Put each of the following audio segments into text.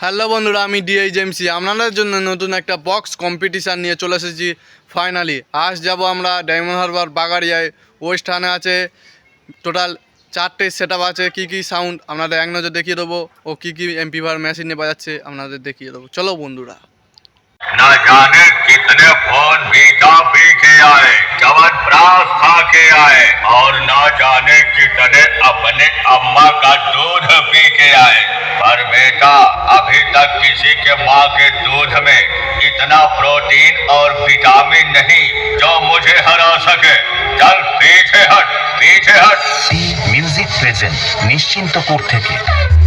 Hello বন্ধুরা আমি ডিএইচএমসি আপনাদের জন্য নতুন একটা বক্স কম্পিটিশান নিয়ে চলে এসেছি ফাইনালি আজ যাব আমরা ডায়মন্ড হারবার বাগাড়িয়ায় ওই স্থানে আছে টোটাল চারটে সেট আছে কী কী সাউন্ড আপনাদের এক নজর দেখিয়ে দেবো ও কী কী এমপিভার মেশিনে বাজাচ্ছে আপনাদের দেখিয়ে দেবো চলো বন্ধুরা न जाने कितने फोन बीता पी के आए चवन प्रास खा के आए और न जाने कितने अपने अम्मा का दूध पी के आए पर बेटा अभी तक किसी के माँ के दूध में इतना प्रोटीन और विटामिन नहीं जो मुझे हरा सके। चल, पीछे हट पीछे हट। म्यूज़िक प्रेजेंट निश्चिंत कोर्ट थे थे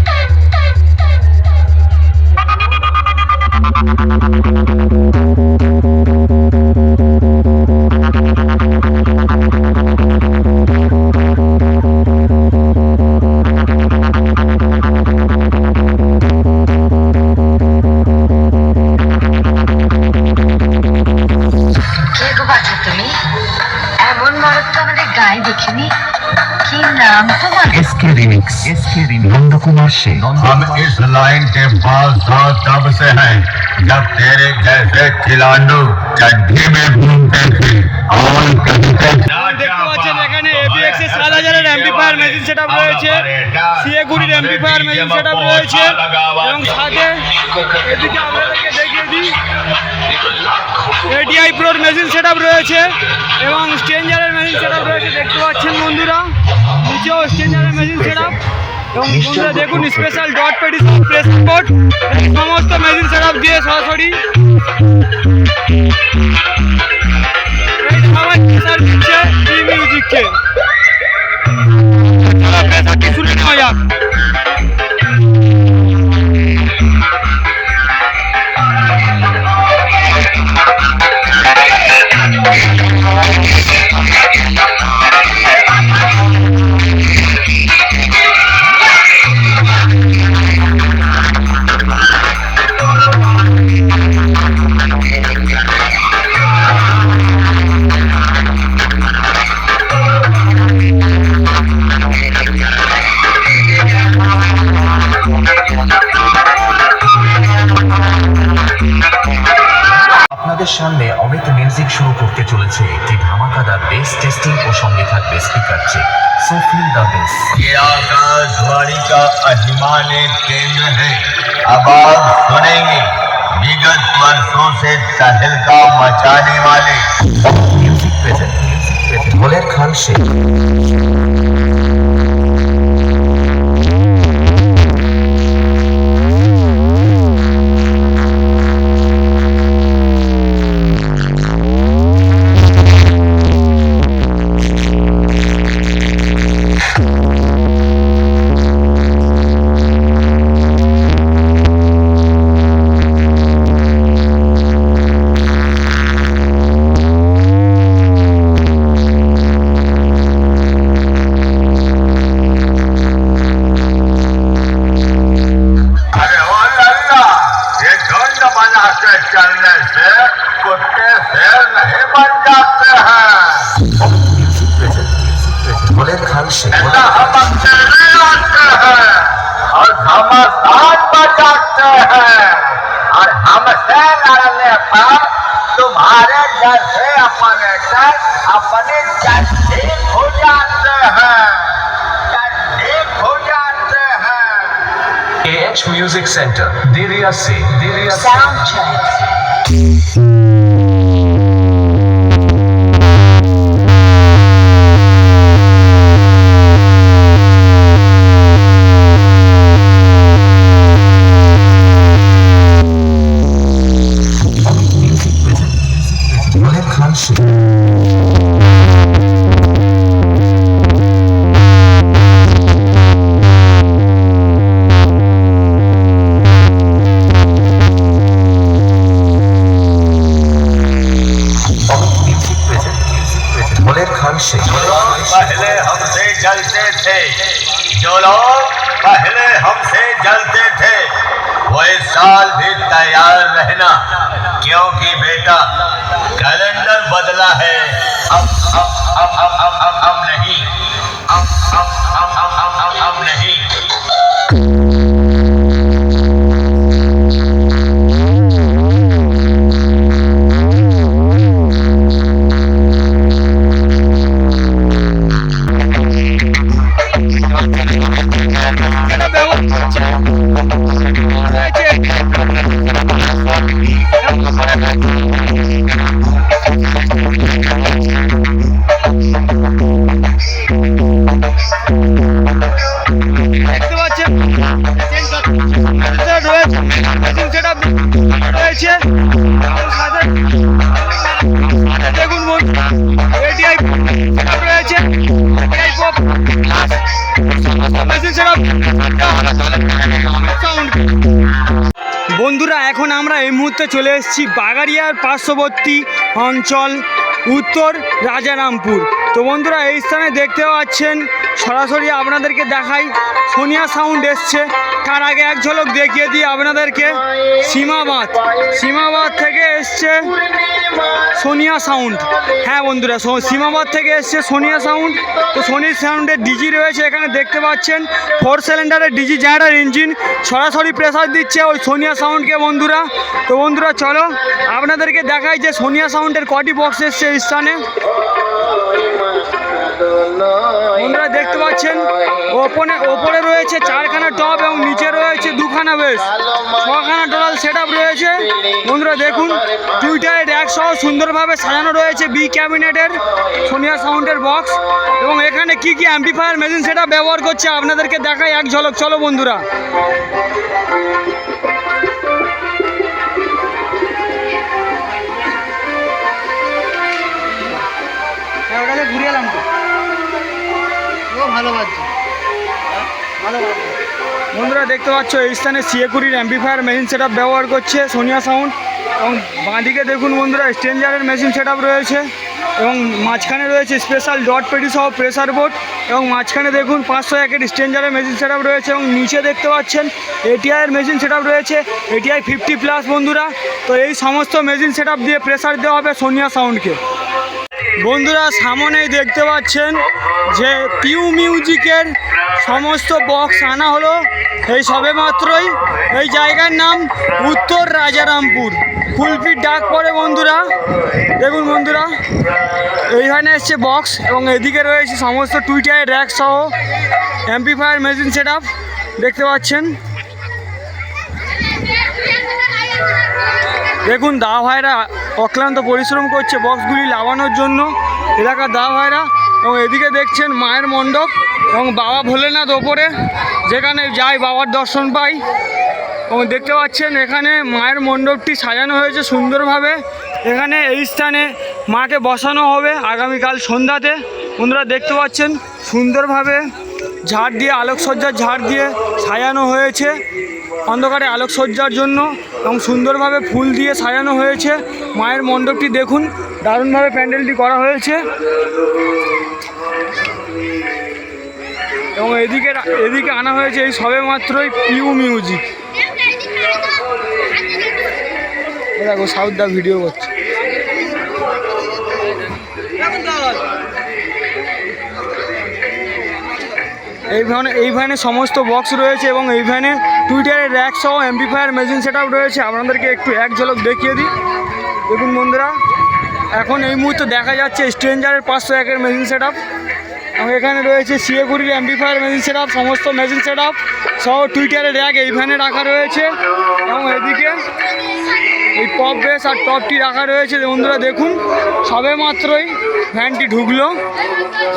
নন্দকুমার সে हम इस लाइन के पास साथ तब से हैं जब तेरे जैसे खिलाड़ू चड्ढी में घूमते थे और कहीं पे দেখতে পাচ্ছেন এখানে এবিএক্স এর সাত হাজারের অ্যাম্পিফায়ার মেশিন সেটআপ রয়েছে সিএ গুড়ির অ্যাম্পিফায়ার মেশিন সেটআপ রয়েছে এবং সাথে এদিকে আপনাদেরকে দেখিয়ে দিই এডিআই প্রোর মেশিন সেটআপ রয়েছে এবং স্ট্রেঞ্জারের মেশিন সেটআপ রয়েছে দেখতে পাচ্ছেন বন্ধুরা নিচেও স্ট্রেঞ্জারের মেশিন সেটআপ এবং বন্ধুরা দেখুন স্পেশাল ডট পেডিশন প্রেস বোর্ড সমস্ত মেশিন সেটআপ দিয়ে সরাসরি বেস টেস্টিং ও সঙ্গে থাকবে speaker check so feel the bass ये आकाशवाणी का अहिमानी केंद्र है अब आप सुनेंगे विगत वर्षों से तहलका मचाने वाले মিউজিক প্রেজেন্ট মিউজিক প্রেজেন্ট ঢোলের খান সে रास्ता चलने से कुत्ते शेर नहीं बन जाते हैं बोले खान हम अकेले आते हैं और हैं और हमसे लड़ने पर तुम्हारे डर से अपने अपने हो जाते हैं Music Center, Diriyasi, Diriyasi. Soundcheck. बदला है अब अब अब अब अब, अब नहीं। বন্ধুরা, এখন আমরা এই মুহূর্তে চলে এসেছি বাগারিয়ার পার্শ্ববর্তী অঞ্চল, উত্তর রাজারামপুর। তো বন্ধুরা, এই স্থানে দেখতে পাচ্ছেন সরাসরি আপনাদেরকে দেখাই। সোনিয়া সাউন্ড এসছে। তার আগে এক ঝলক দেখিয়ে দিই আপনাদেরকে। সীমাবাদ। সীমাবাদ থেকে এসছে সোনিয়া সাউন্ড হ্যাঁ বন্ধুরা সীমাবাদ থেকে এসছে সোনিয়া সাউন্ড তো সোনি সাউন্ডের ডিজি রয়েছে, এখানে দেখতে পাচ্ছেন। ফোর সিলিন্ডারের ডিজি জেনারেটার ইঞ্জিন সরাসরি প্রেসার দিচ্ছে ওই সোনিয়া সাউন্ডকে বন্ধুরা। তো বন্ধুরা, চলো আপনাদেরকে দেখাই যে সোনিয়া সাউন্ডের কটি বক্স এসছে স্থানে। বন্ধুরা দেখতে পাচ্ছেন ওপরে ওপরে রয়েছে চারখানা টপ এবং নিচে রয়েছে দুখানা বেশ। ছখানা টোটাল সেট রয়েছে। বন্ধুরা দেখুন টুইটারে র্যাক সহ সুন্দরভাবে সাজানো রয়েছে বি ক্যাবিনেটের সোনিয়া সাউন্ডের বক্স এবং এখানে কি কি অ্যাম্পিফায়ার মেশিন সেটা ব্যবহার করছে আপনাদেরকে দেখাই এক ঝলক। চলো বন্ধুরা। ঘুরে এলাম। বন্ধুরা, দেখতে পাচ্ছ, এই স্থানে সিএকুরির অ্যাম্পিফায়ার মেশিন সেট ব্যবহার করছে সোনিয়া সাউন্ড। এবং বাঁদিকে দেখুন বন্ধুরা, স্ট্রেঞ্জারের মেশিন সেট রয়েছে। এবং মাঝখানে রয়েছে স্পেশাল ডট পেটি সহ প্রেসার বোর্ড। এবং মাঝখানে দেখুন, পাঁচশো একের স্ট্রেঞ্জারের মেশিন সেট রয়েছে। এবং নিচে দেখতে পাচ্ছেন এটিআইয়ের মেশিন সেট রয়েছে। এটিআই ফিফটি প্লাস বন্ধুরা। তো এই সমস্ত মেশিন সেট দিয়ে প্রেসার দেওয়া হবে সোনিয়া সাউন্ডকে। বন্ধুরা, সামনেই দেখতে পাচ্ছেন যে পিউ মিউজিকের সমস্ত বক্স আনা হলো। এই সবে মাত্রই। এই জায়গার নাম উত্তর রাজারামপুর। ফুলপির ডাক পড়ে বন্ধুরা। দেখুন বন্ধুরা, এইখানে এসছে বক্স এবং এদিকে রয়েছে সমস্ত টুইটার র্যাক সহ। অ্যাম্পিফায়ার মেশিন সেট দেখতে পাচ্ছেন। দেখুন দা ভাইরা অক্লান্ত পরিশ্রম করছে বক্সগুলি লাগানোর জন্য। এলাকার দা ভাইরা এবং এদিকে দেখছেন মায়ের মণ্ডপ এবং বাবা ভোলেনাথ ওপরে, যেখানে যাই বাবার দর্শন পাই। এবং দেখতে পাচ্ছেন এখানে মায়ের মণ্ডপটি সাজানো হয়েছে সুন্দরভাবে। এখানে এই স্থানে মাকে বসানো হবে আগামীকাল সন্ধ্যাতে। বন্ধুরা দেখতে পাচ্ছেন সুন্দরভাবে ঝাড় দিয়ে, আলোকসজ্জার ঝাড় দিয়ে সাজানো হয়েছে। অন্ধকারে আলোকসজ্জার জন্য এবং সুন্দরভাবে ফুল দিয়ে সাজানো হয়েছে। মায়ের মণ্ডপটি দেখুন, দারুণভাবে প্যান্ডেলটি করা হয়েছে। এবং এদিকে এদিকে আনা হয়েছে এই সবে মাত্রই পিউ মিউজিক। দেখো, সাউথ দা ভিডিও করছে। এই ভ্যানে এই ভ্যানে সমস্ত বক্স রয়েছে এবং এই ভ্যানে টুইটারের র্যাক সহ অ্যাম্পিফায়ার মেশিন সেট রয়েছে। আপনাদেরকে একটু এক ঝলক দেখিয়ে দিই। দেখুন বন্ধুরা, এখন এই মুহূর্তে দেখা যাচ্ছে স্ট্রেঞ্জারের পাঁচশো একের মেশিন সেট এবং এখানে রয়েছে সিএগুড়ির অ্যাম্পিফায়ার মেশিন সেট সমস্ত মেশিন সেট সহ টুইটারের র্যাক এইখানে রাখা রয়েছে। এবং এদিকে এই পপ বেস আর টপটি রাখা রয়েছে। বন্ধুরা দেখুন সবে মাত্রই ভ্যানটি ঢুকলো।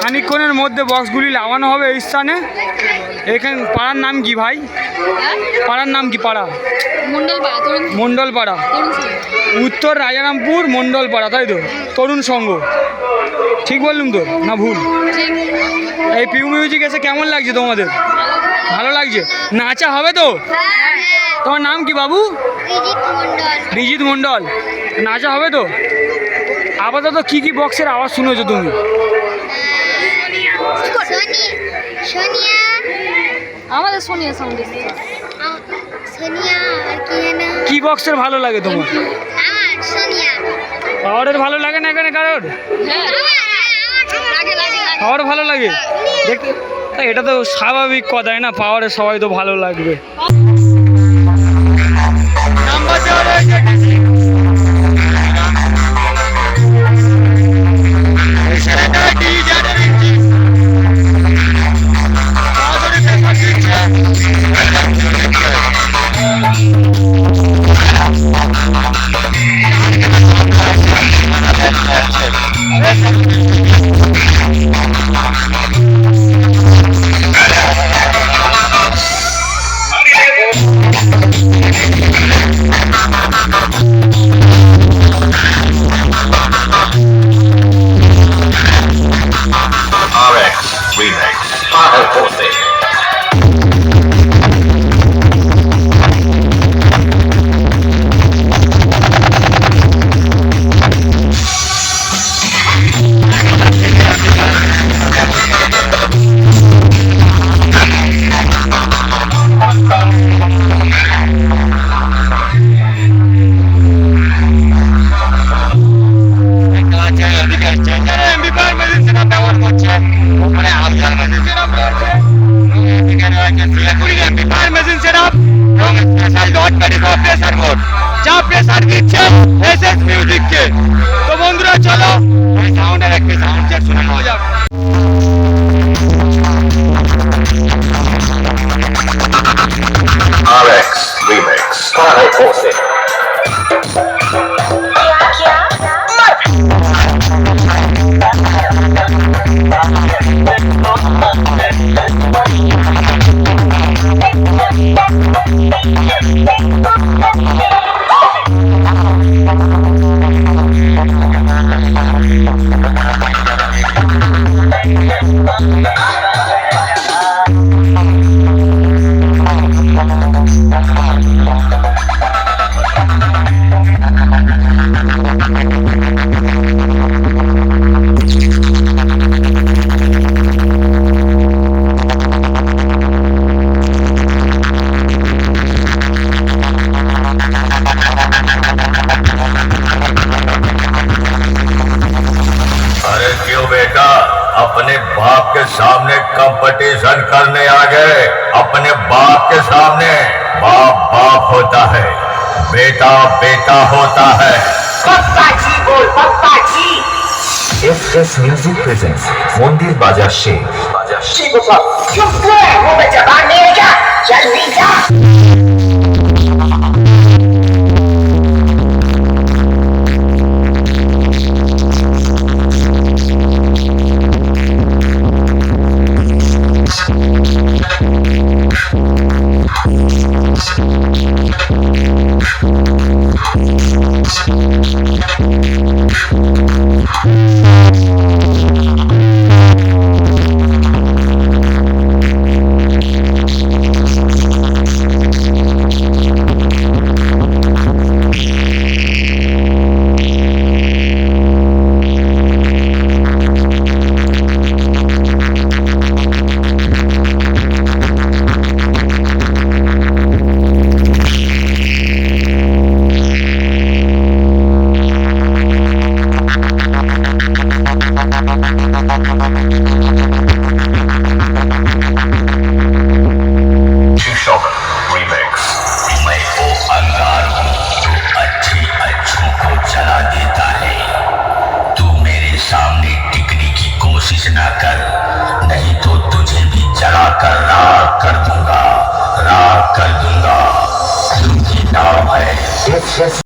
খানিকক্ষণের মধ্যে বক্সগুলি লাগানো হবে এই স্থানে। এখানে পাড়ার নাম কি ভাই? পাড়ার নাম কি পাড়া? মন্ডল পাড়া তরুণ মণ্ডল পাড়া তরুণ সংঘ। উত্তর রাজারামপুর মণ্ডল পাড়া তাই তো? তরুণ সংঘ। ঠিক বললুম তো? না ভুল? এই পিউ মিউজিক এসে কেমন লাগছে তোমাদের? ভালো লাগছে? নাচা হবে তো? তোমার নাম কি বাবু? রিজিত মণ্ডল। নাচা হবে তো? আপাতত কি কি বক্সের আওয়াজ শুনেছো তুমি? আমাদের সোনিয়া সাউন্ড কি বক্সের ভালো লাগে তোমার? পাওয়ারের ভালো লাগে না এখানে কারোর? হ্যাঁ লাগে লাগে। পাওয়ার ভালো লাগে? দেখতে এটা তো স্বাভাবিক কথাই না পাওয়ারে সবাই তো ভালো লাগবে। নাম্বার দেওয়া যা প্রেসার দিচ্ছে এসএস মিউজিককে তো বন্ধুরা চলো। সাউন্ডের একটি সাউন্ড চেক শুনে নেওয়া যাক। अरे कंपटीशन करने आ गए अपने बाप के सामने। बाप बाप होता है बेटा बेटा होता है। पप्पा जी बोल पप्पा जी। एस एस म्यूज़िक प्रेजेंट्स मंदिर बाज़ार शेख बाज़ार शेख हो बेटा बाहर नहीं आ जल्दी